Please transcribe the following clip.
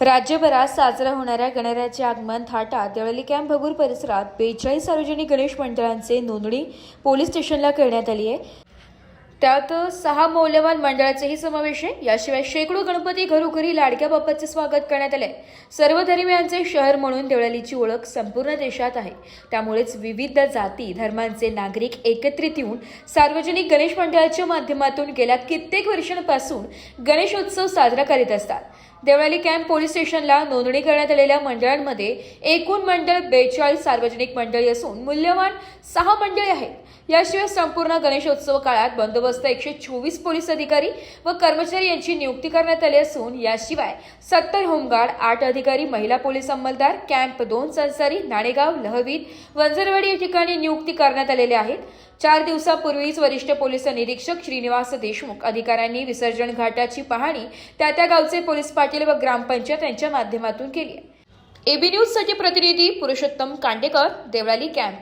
राज्यभरात साजरा होणाऱ्या गणरायाचे आगमन थाटा देवळी कॅम्प भगूर परिसरात बेचाळीस सार्वजनिक गणेश मंडळांचे नोंदणी पोलीस स्टेशनला करण्यात आली आहे. त्यात सहा मौल्यवान मंडळाचेही समावेश आहे. याशिवाय शेकडो गणपती घरोघरी लाडक्या बाप्पाचे स्वागत करण्यात आले सर्व धर्मियांचे शहर म्हणून देवळालीची ओळख संपूर्ण देशात आहे. त्यामुळेच विविध जाती धर्मांचे नागरिक एकत्रित येऊन सार्वजनिक गणेश मंडळाच्या माध्यमातून गेल्या कित्येक वर्षांपासून गणेशोत्सव साजरा करीत असतात. देवळाली कॅम्प पोलीस स्टेशनला नोंदणी करण्यात आलेल्या मंडळांमध्ये एकूण मंडळ बेचाळीस सार्वजनिक मंडळी असून मूल्यवान सहा मंडळी आहेत. याशिवाय संपूर्ण गणेशोत्सव काळात बंदोबस्त एकशे चोवीस पोलीस अधिकारी व कर्मचारी यांची नियुक्ती करण्यात आली असून याशिवाय सत्तर होमगार्ड आठ अधिकारी महिला पोलीस अंमलदार कॅम्प दोन संसारी नाणेगाव लहवीत वंजरवाडी या ठिकाणी नियुक्ती करण्यात आलेले आहेत. चार दिवसापूर्वीच वरिष्ठ पोलीस निरीक्षक श्रीनिवास देशमुख अधिकाऱ्यांनी विसर्जन घाटाची पाहणी त्या त्या गावचे पोलीस पाटील व ग्रामपंचायत यांच्या माध्यमातून केली एबी न्यूजसाठी प्रतिनिधी पुरुषोत्तम कांडेकर देवळाली कॅम्प.